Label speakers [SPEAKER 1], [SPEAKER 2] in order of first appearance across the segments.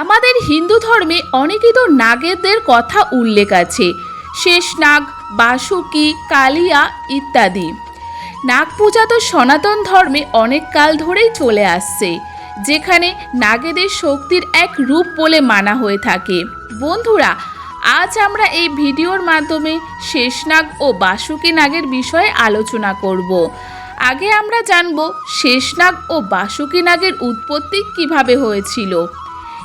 [SPEAKER 1] আমাদের হিন্দু ধর্মে অনেকই তো নাগেরদের কথা উল্লেখ আছে। শেষ নাগ, বাসুকি, কালিয়া ইত্যাদি। নাগ পূজা তো সনাতন ধর্মে অনেক কাল ধরেই চলে আসছে, যেখানে নাগেদের শক্তির এক রূপ বলে মানা হয়ে থাকে। বন্ধুরা, আজ আমরা এই ভিডিওর মাধ্যমে শেষনাগ ও বাসুকি নাগের বিষয়ে আলোচনা করব। আগে আমরা জানব শেষনাগ ও বাসুকি নাগের উৎপত্তি কীভাবে হয়েছিল।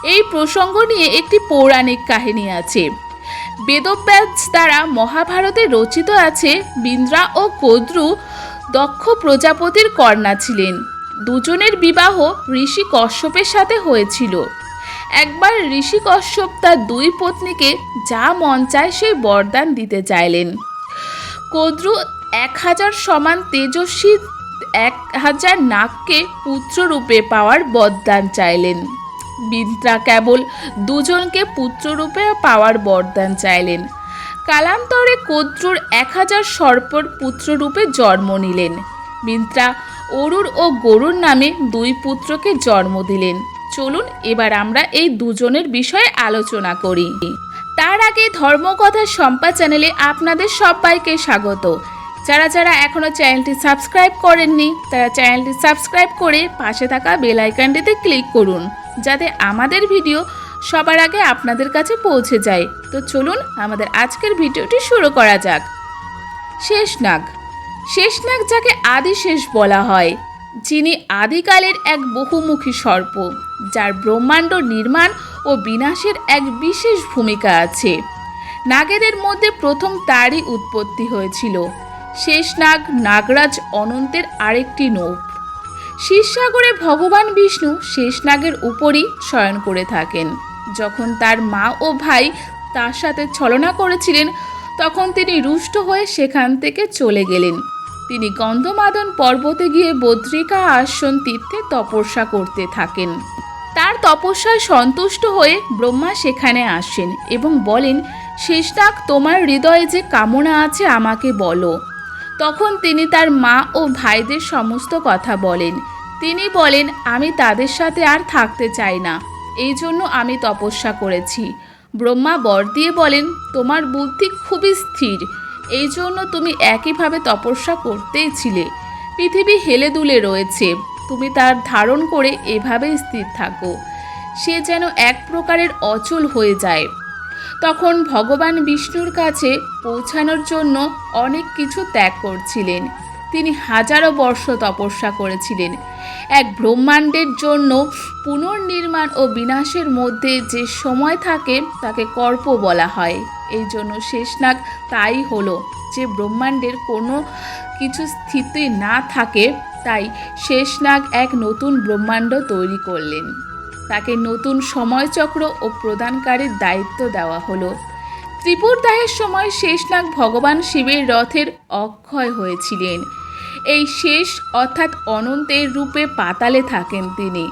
[SPEAKER 1] এই প্রসঙ্গ নিয়ে একটি পৌরাণিক কাহিনী আছে। বেদব্যাস দ্বারা মহাভারতে রচিত আছে বিন্দ্রা ও কদ্রু দক্ষ প্রজাপতির কন্যা ছিলেন। দুজনের বিবাহ ঋষি কশ্যপের সাথে হয়েছিল। একবার ঋষি কশ্যপ তার দুই পত্নীকে যা মন চায় সেই বরদান দিতে চাইলেন। কদ্রু এক হাজার সমান তেজস্বী এক হাজার নাগকে পুত্ররূপে পাওয়ার বরদান চাইলেন। বিন্দ্রা কেবল দুজনকে পুত্ররূপে পাওয়ার বরদান চাইলেন। কালান্তরে কদ্রুর এক হাজার সর্পর পুত্ররূপে জন্ম নিলেন। মিন্ত্রা অরুর ও গরুর নামে দুই পুত্রকে জন্ম দিলেন। চলুন এবার আমরা এই দুজনের বিষয়ে আলোচনা করি। তার আগে ধর্মকথা সম্পা চ্যানেলে আপনাদের সবাইকে স্বাগত। যারা যারা এখনও চ্যানেলটি সাবস্ক্রাইব করেননি, তারা চ্যানেলটি সাবস্ক্রাইব করে পাশে থাকা বেল আইকনটিতে ক্লিক করুন, যাতে আমাদের ভিডিও সবার আগে আপনাদের কাছে পৌঁছে যায়। তো চলুন আমাদের আজকের ভিডিওটি শুরু করা যাক। শেষনাগ। শেষনাগ যাকে আদিশেষ বলা হয়, যিনি আদিকালের এক বহুমুখী সর্প, যার ব্রহ্মাণ্ড নির্মাণ ও বিনাশের এক বিশেষ ভূমিকা আছে। নাগেদের মধ্যে প্রথম তারই উৎপত্তি হয়েছিল। শেষনাগ নাগরাজ অনন্তের আরেকটি নৌপ। শিবসাগরে ভগবান বিষ্ণু শেষনাগের উপরই শয়ন করে থাকেন। যখন তার মা ও ভাই তার সাথে ছলনা করেছিলেন, তখন তিনি রুষ্ট হয়ে সেখান থেকে চলে গেলেন। তিনি গন্ধমাদন পর্বতে গিয়ে বদ্রিকা আসন তীর্থে তপস্যা করতে থাকেন। তার তপস্যায় সন্তুষ্ট হয়ে ব্রহ্মা সেখানে আসেন এবং বলেন, শেষনাগ, তোমার হৃদয়ে যে কামনা আছে আমাকে বলো। তখন তিনি তার মা ও ভাইদের সমস্ত কথা বলেন। তিনি বলেন, আমি তাদের সাথে আর থাকতে চাই না। এই জন্য আমি তপস্যা করেছি। ব্রহ্মা বর দিয়ে বলেন, তোমার বুদ্ধি খুবই স্থির। এই জন্য তুমি একইভাবে তপস্যা করতেই ছিলে। পৃথিবী হেলে দুলে রয়েছে। তুমি তার ধারণ করে এভাবেই স্থির থাকো। সে যেন এক প্রকারের অচল হয়ে যায়। তখন ভগবান বিষ্ণুর কাছে পৌঁছানোর জন্য অনেক কিছু ত্যাগ করছিলেন। তিনি হাজারো বর্ষ তপস্যা করেছিলেন। এক ব্রহ্মাণ্ডের জন্য পুনর্নির্মাণ ও বিনাশের মধ্যে যে সময় থাকে, তাকে কর্প বলা হয়। এই জন্য শেষনাগ তাই হলো যে ব্রহ্মাণ্ডের কোনো কিছু স্থিতি না থাকে, তাই শেষনাগ এক নতুন ব্রহ্মাণ্ড তৈরি করলেন। তাকে নতুন সময়চক্র ও প্রদানকারীর দায়িত্ব দেওয়া হলো। ত্রিপুরদাহের সময় শেষনাগ ভগবান শিবের রথের অক্ষয় হয়েছিলেন। এই শেষ অর্থাৎ অনন্তের রূপে পাতালে থাকেন তিনি।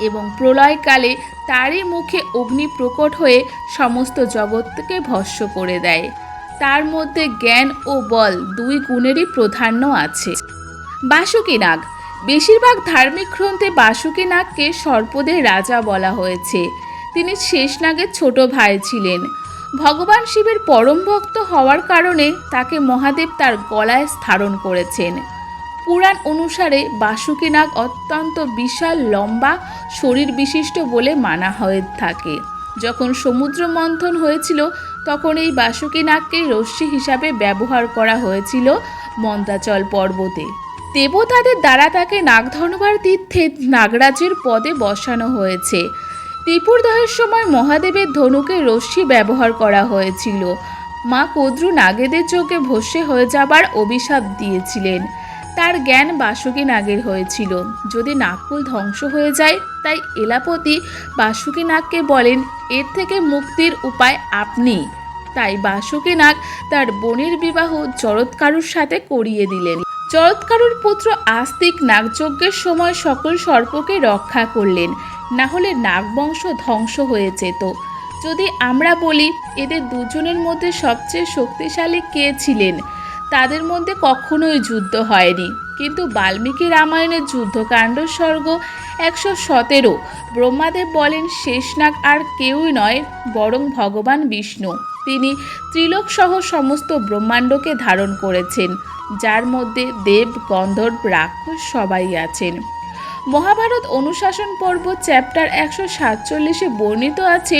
[SPEAKER 1] এবং প্রলয়কালে তারই মুখে অগ্নি প্রকট হয়ে সমস্ত জগৎকে ভস্য করে দেয়। তার মধ্যে জ্ঞান ও বল দুই গুণেরই প্রাধান্য আছে। বাসুকি নাগ বেশিরভাগ ধার্মিক গ্রন্থে বাসুকি নাগকে সর্পদের রাজা বলা হয়েছে। তিনি শেষনাগের ছোট ভাই ছিলেন। ভগবান শিবের পরম ভক্ত হওয়ার কারণে তাকে মহাদেব তার গলায় স্থারণ করেছেন। পুরাণ অনুসারে বাসুকি নাগ অত্যন্ত বিশাল, লম্বা, শরীর বিশিষ্ট বলে মানা হয়ে থাকে। যখন সমুদ্র মন্থন হয়েছিল, তখন এই বাসুকি নাগকে রশ্মি হিসাবে ব্যবহার করা হয়েছিল মন্দাচল পর্বতে। দেবতাদের দ্বারা তাকে নাগধনবার তীর্থে নাগরাজের পদে বসানো হয়েছে। ত্রিপুরদহের সময় মহাদেবের ধনুকে রশ্মি ব্যবহার করা হয়েছিল। মা কদ্রু নাগেদের চোখে ভস্যে হয়ে যাবার অভিশাপ দিয়েছিলেন। তার জ্ঞান বাসুকি নাগের হয়েছিল। যদি নাগকুল ধ্বংস হয়ে যায়, তাই এলাপতি বাসুকি নাগকে বলেন, এর থেকে মুক্তির উপায় আপনি। তাই বাসুকি নাগ তার বোনের বিবাহ জরৎকারুর সাথে করিয়ে দিলেন। জরৎকারুর পুত্র আস্তিক নাগযজ্ঞের সময় সকল সর্পকে রক্ষা করলেন। না হলে নাগবংশ ধ্বংস হয়ে যেত। যদি আমরা বলি, এদের দুজনের মধ্যে সবচেয়ে শক্তিশালী কে ছিলেন? তাদের মধ্যে কখনোই যুদ্ধ হয়নি। কিন্তু বাল্মীকি রামায়ণের যুদ্ধকাণ্ড স্বর্গ একশো সতেরো। ব্রহ্মাদেব বলেন শেষনাগ আর কেউই নয়, বরং ভগবান বিষ্ণু। তিনি ত্রিলোক সহ সমস্ত ব্রহ্মাণ্ডকে ধারণ করেছেন, যার মধ্যে দেব, গন্ধর্ব, রাক্ষস সবাই আছেন। মহাভারত অনুশাসন পর্ব চ্যাপ্টার একশো সাতচল্লিশে বর্ণিত আছে,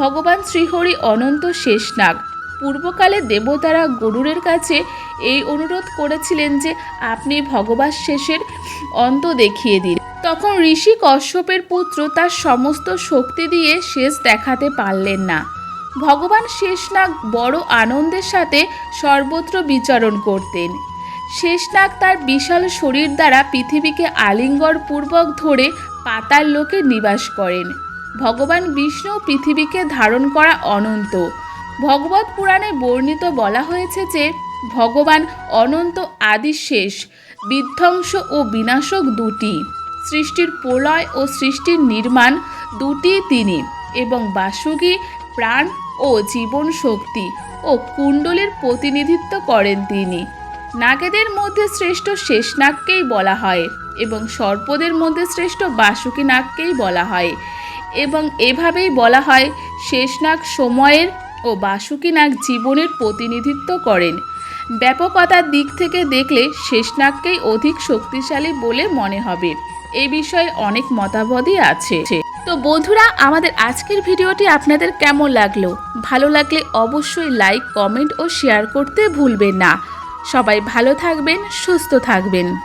[SPEAKER 1] ভগবান শ্রীহরি অনন্ত শেষনাগ পূর্বকালে দেবতারা গরুরের কাছে এই অনুরোধ করেছিলেন যে আপনি ভগবান শেষের অন্ত দেখিয়ে দিন। তখন ঋষি কশ্যপের পুত্র তার সমস্ত শক্তি দিয়ে শেষ দেখাতে পারলেন না। ভগবান শেষনাগ বড় আনন্দের সাথে সর্বত্র বিচরণ করতেন। শেষনাগ তার বিশাল শরীর দ্বারা পৃথিবীকে আলিঙ্গর পূর্বক ধরে পাতাল লোকে নিবাস করেন। ভগবান বিষ্ণু পৃথিবীকে ধারণ করা অনন্ত। ভগবত পুরাণে বর্ণিত বলা হয়েছে যে ভগবান অনন্ত আদি শেষ, বিধ্বংস ও বিনাশক দুটি, সৃষ্টির প্রলয় ও সৃষ্টির নির্মাণ দুটি তিনি এবং বাসুকি, প্রাণ ও জীবন শক্তি ও কুণ্ডলীর প্রতিনিধিত্ব করেন তিনি। নাগেদের মধ্যে শ্রেষ্ঠ শেষনাগকেই বলা হয় এবং সর্পদের মধ্যে শ্রেষ্ঠ বাসুকি নাগকেই বলা হয় এবং এভাবেই বলা হয় শেষনাগ সময়ের ও বাসুকি নাগ জীবনের প্রতিনিধিত্ব করেন। ব্যাপকতার দিক থেকে দেখলে শেষনাগকেই অধিক শক্তিশালী বলে মনে হবে। এই বিষয়ে অনেক মতামতই আছে। তো বন্ধুরা, আমাদের আজকের ভিডিওটি আপনাদের কেমন লাগল? ভালো লাগলে অবশ্যই লাইক, কমেন্ট ও শেয়ার করতে ভুলবেন না। সবাই ভালো থাকবেন, সুস্থ থাকবেন।